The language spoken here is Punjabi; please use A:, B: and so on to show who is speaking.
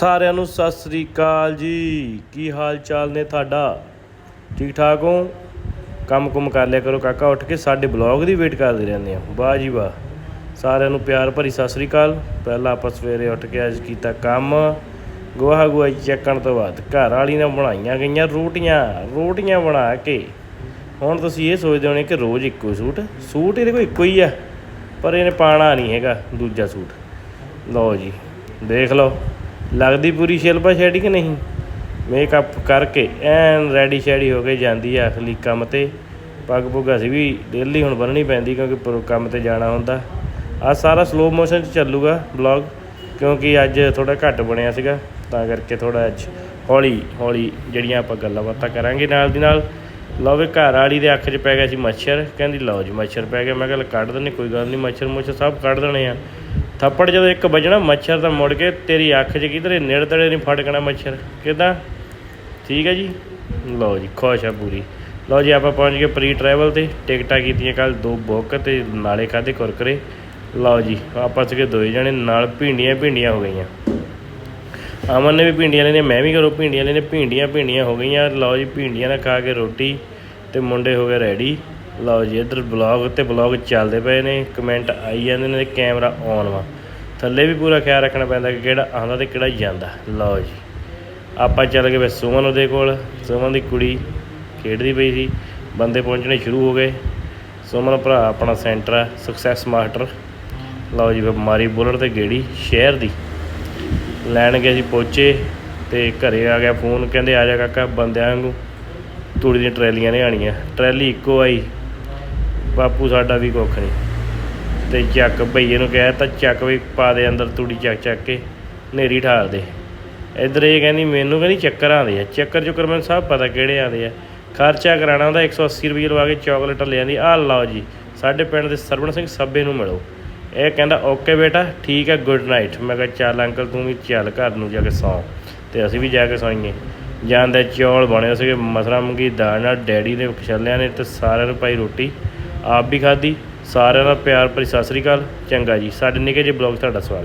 A: ਸਾਰਿਆਂ ਨੂੰ ਸਤਿ ਸ੍ਰੀ ਅਕਾਲ ਜੀ। ਕੀ ਹਾਲ ਚਾਲ ਨੇ ਤੁਹਾਡਾ? ਠੀਕ ਠਾਕ ਹੋ? ਕੰਮ ਕੁਮ ਕਰ ਲਿਆ ਕਰੋ ਕਾਕਾ, ਉੱਠ ਕੇ ਸਾਡੇ ਬਲੌਗ ਦੀ ਵੇਟ ਕਰਦੇ ਰਹਿੰਦੇ ਆ ਵਾਹ ਜੀ ਵਾਹ। ਸਾਰਿਆਂ ਨੂੰ ਪਿਆਰ ਭਰੀ ਸਤਿ ਸ੍ਰੀ ਅਕਾਲ। ਪਹਿਲਾਂ ਆਪਾਂ ਸਵੇਰੇ ਉੱਠ ਕੇ ਅੱਜ ਕੀਤਾ ਕੰਮ। ਗੋਹਾ ਗੋਹਾ ਚੱਕਣ ਤੋਂ ਬਾਅਦ ਘਰ ਵਾਲੀ ਨੇ ਬਣਾਈਆਂ ਗਈਆਂ ਰੋਟੀਆਂ ਰੋਟੀਆਂ ਬਣਾ ਕੇ। ਹੁਣ ਤੁਸੀਂ ਇਹ ਸੋਚਦੇ ਹੋਣੇ ਕਿ ਰੋਜ਼ ਇੱਕੋ ਸੂਟ ਸੂਟ ਇਹਦੇ ਕੋਲ ਇੱਕੋ ਹੀ ਆ, ਪਰ ਇਹਨੇ ਪਾਣਾ ਨਹੀਂ ਹੈਗਾ ਦੂਜਾ ਸੂਟ। ਲਓ ਜੀ, ਦੇਖ ਲਓ। ਲੱਗਦੀ ਪੂਰੀ ਸ਼ਿਲਪਾ ਸ਼ੈਡੀ ਕਿ ਨਹੀਂ? ਮੇਕਅਪ ਕਰਕੇ ਐਨ ਰੈਡੀ ਸ਼ੈਡੀ ਹੋ ਕੇ ਜਾਂਦੀ ਆ ਅਸਲੀ ਕੰਮ ਤੇ। ਪੱਗ ਪੁੱਗ ਅਸੀਂ ਵੀ ਡੇਲੀ ਹੁਣ ਬੰਨਣੀ ਪੈਂਦੀ ਕਿਉਂਕਿ ਪਰ ਕੰਮ ਤੇ ਜਾਣਾ ਹੁੰਦਾ। ਆ ਸਾਰਾ ਸਲੋ ਮੋਸ਼ਨ 'ਚ ਚੱਲੂਗਾ ਬਲੌਗ ਕਿਉਂਕਿ ਅੱਜ ਥੋੜਾ ਘੱਟ ਬਣਿਆ ਸੀਗਾ, ਤਾਂ ਕਰਕੇ ਥੋੜਾ ਅੱਜ ਹੌਲੀ ਹੌਲੀ ਜਿਹੜੀਆਂ ਆਪਾਂ ਗੱਲਾਂ ਬਾਤਾਂ ਕਰਾਂਗੇ ਨਾਲ ਦੀ ਨਾਲ। ਲਓ ਵੀ ਘਰ ਵਾਲੀ ਦੇ ਅੱਖ 'ਚ ਪੈ ਗਿਆ ਸੀ ਮੱਛਰ, ਕਹਿੰਦੀ ਲਓ ਜੀ ਮੱਛਰ ਪੈ ਗਿਆ। ਮੈਂ ਕਿਹਾ ਕੱਢ ਦਿੰਦੇ, ਕੋਈ ਗੱਲ ਨਹੀਂ ਮੱਛਰ ਮੁੱਛਰ ਸਭ ਕੱਢ ਦੇਣੇ ਆ। ਥੱਪੜ ਜਦੋਂ ਇੱਕ ਵੱਜਣਾ ਮੱਛਰ ਤਾਂ ਮੁੜ ਕੇ ਤੇਰੀ ਅੱਖ 'ਚ ਕਿਧਰੇ ਨੇੜੇ ਤੇੜੇ ਨਹੀਂ ਫੜਕਣਾ ਮੱਛਰ। ਕਿਦਾਂ? ਠੀਕ ਹੈ ਜੀ? ਲਓ ਜੀ, ਖੁਸ਼ ਆ ਪੂਰੀ। ਲਓ ਜੀ, ਆਪਾਂ ਪਹੁੰਚ ਗਏ ਪ੍ਰੀ ਟਰੈਵਲ ਤੇ। ਟਿਕਟਾਂ ਕੀਤੀਆਂ ਕੱਲ ਦੋ ਬੁੱਕ ਤੇ ਨਾਲੇ ਖਾਦੇ ਕੁਰਕਰੇ। ਲਓ ਜੀ, ਆਪਾਂ ਸੀਗੇ ਦੋਏ ਜਣੇ, ਨਾਲ ਭਿੰਡੀਆਂ ਭਿੰਡੀਆਂ ਹੋ ਗਈਆਂ। ਅਮਨ ਨੇ ਵੀ ਭਿੰਡੀਆਂ ਲੈਣੀਆਂ, ਮੈਂ ਵੀ ਘਰੋਂ ਭਿੰਡੀਆਂ ਲੈਣੀਆਂ, ਭਿੰਡੀਆਂ ਭਿੰਡੀਆਂ ਹੋ ਗਈਆਂ। ਲਓ ਜੀ, ਭਿੰਡੀਆਂ ਨਾਲ ਖਾ ਕੇ ਰੋਟੀ ਤੇ ਮੁੰਡੇ ਹੋ ਗਏ ਰੈਡੀ। ਲਓ ਜੀ, ਇੱਧਰ ਬਲੌਗ ਤੇ ਬਲੌਗ ਚੱਲਦੇ ਪਏ ਨੇ ਕਮੈਂਟ ਆਈ ਜਾਂਦੇ ਨੇ ਤੇ ਕੈਮਰਾ ਔਨ ਵਾ। ਥੱਲੇ ਵੀ ਪੂਰਾ ਖਿਆਲ ਰੱਖਣਾ ਪੈਂਦਾ ਕਿ ਕਿਹੜਾ ਆਉਂਦਾ ਤੇ ਕਿਹੜਾ ਜਾਂਦਾ। ਲਓ ਜੀ, ਆਪਾਂ ਚੱਲ ਗਏ ਬਸ ਸੁਮਨ ਉਹਦੇ ਕੋਲ। ਸੁਮਨ ਦੀ ਕੁੜੀ ਖੇਡਦੀ ਪਈ ਸੀ, ਬੰਦੇ ਪਹੁੰਚਣੇ ਸ਼ੁਰੂ ਹੋ ਗਏ। ਸੁਮਨ ਭਰਾ ਆਪਣਾ ਸੈਂਟਰ ਆ ਸਕਸੈਸ ਮਾਸਟਰ ਲਓ ਜੀ, ਫਿਰ ਮਾਰੀ ਬੁਲਟ ਤੇ ਗੇੜੀ ਸ਼ਹਿਰ ਦੀ। ਲੈਣ ਗਏ ਸੀ ਪਹੁੰਚੇ ਤੇ ਘਰੇ ਆ ਗਿਆ ਫੋਨ, ਕਹਿੰਦੇ ਆ ਜਾ ਕਾਕਾ ਬੰਦਿਆਂ ਨੂੰ ਤੂੜੀ ਦੀਆਂ ਟਰੈਲੀਆਂ ਨੇ ਆਣੀਆਂ ਟਰੈਲੀ ਇੱਕੋ ਆਈ। ਬਾਪੂ ਸਾਡਾ ਵੀ ਕੁੱਖ ਨਹੀਂ। ਤੇ ਚੱਕ ਭਈਏ ਨੂੰ ਕਿਹਾ ਤਾਂ ਚੱਕ ਵੀ ਪਾ ਦੇ ਅੰਦਰ ਤੂੜੀ ਚੱਕ ਚੱਕ ਕੇ ਨੇਰੀ ਠਾਲ ਦੇ। ਇੱਧਰ ਇਹ ਕਹਿੰਦੀ, ਮੈਨੂੰ ਕਹਿੰਦੀ ਚੱਕਰ ਆਉਂਦੇ ਆ। ਚੱਕਰ ਚੁੱਕਰ ਮੈਨੂੰ ਸਭ ਪਤਾ ਕਿਹੜੇ ਆਉਂਦੇ ਆ। ਖਰਚਾ ਕਰਾਣਾ ਹੁੰਦਾ 180 ਰੁਪਏ ਲਵਾ ਕੇ ਚਾਕਲੇਟ ਲੈ ਆਂਦੀ, ਆਹ ਲਓ ਜੀ, ਸਾਡੇ ਪਿੰਡ ਦੇ ਸਰਵਣ ਸਿੰਘ ਸੱਬੇ ਨੂੰ ਮਿਲੋ। ਇਹ ਕਹਿੰਦਾ, ਓਕੇ ਬੇਟਾ, ਠੀਕ ਹੈ ਗੁੱਡ ਨਾਈਟ ਮੈਂ ਕਿਹਾ, ਚੱਲ ਅੰਕਲ, ਤੂੰ ਵੀ ਚੱਲ ਘਰ ਨੂੰ ਜਾ ਕੇ ਸੌਂ। ਤੇ ਅਸੀਂ ਵੀ ਜਾ ਕੇ ਸੌਂਈਏ। ਜਾਂਦੇ ਚੌਲ ਬਣੇ ਸੀਗੇ, ਮਸਰਾ ਮੂੰਗੀ, ਦਾਲ ਨਾਲ, ਡੈਡੀ ਨੇ ਛੱਲਿਆਂ ਨੇ ਤੇ ਸਾਰਿਆਂ ਨੂੰ ਪਾਈ ਰੋਟੀ। ਆਪ ਵੀ ਖਾਧੀ, ਸਾਰਿਆਂ ਦਾ ਪਿਆਰ ਭਰੀ ਸਤਿ ਸ੍ਰੀ ਅਕਾਲ, ਚੰਗਾ ਜੀ। ਸਾਡੇ ਨਿੱਕੇ ਜਿਹੇ ਬਲੌਗ ਤੁਹਾਡਾ ਸਵਾਗਤ।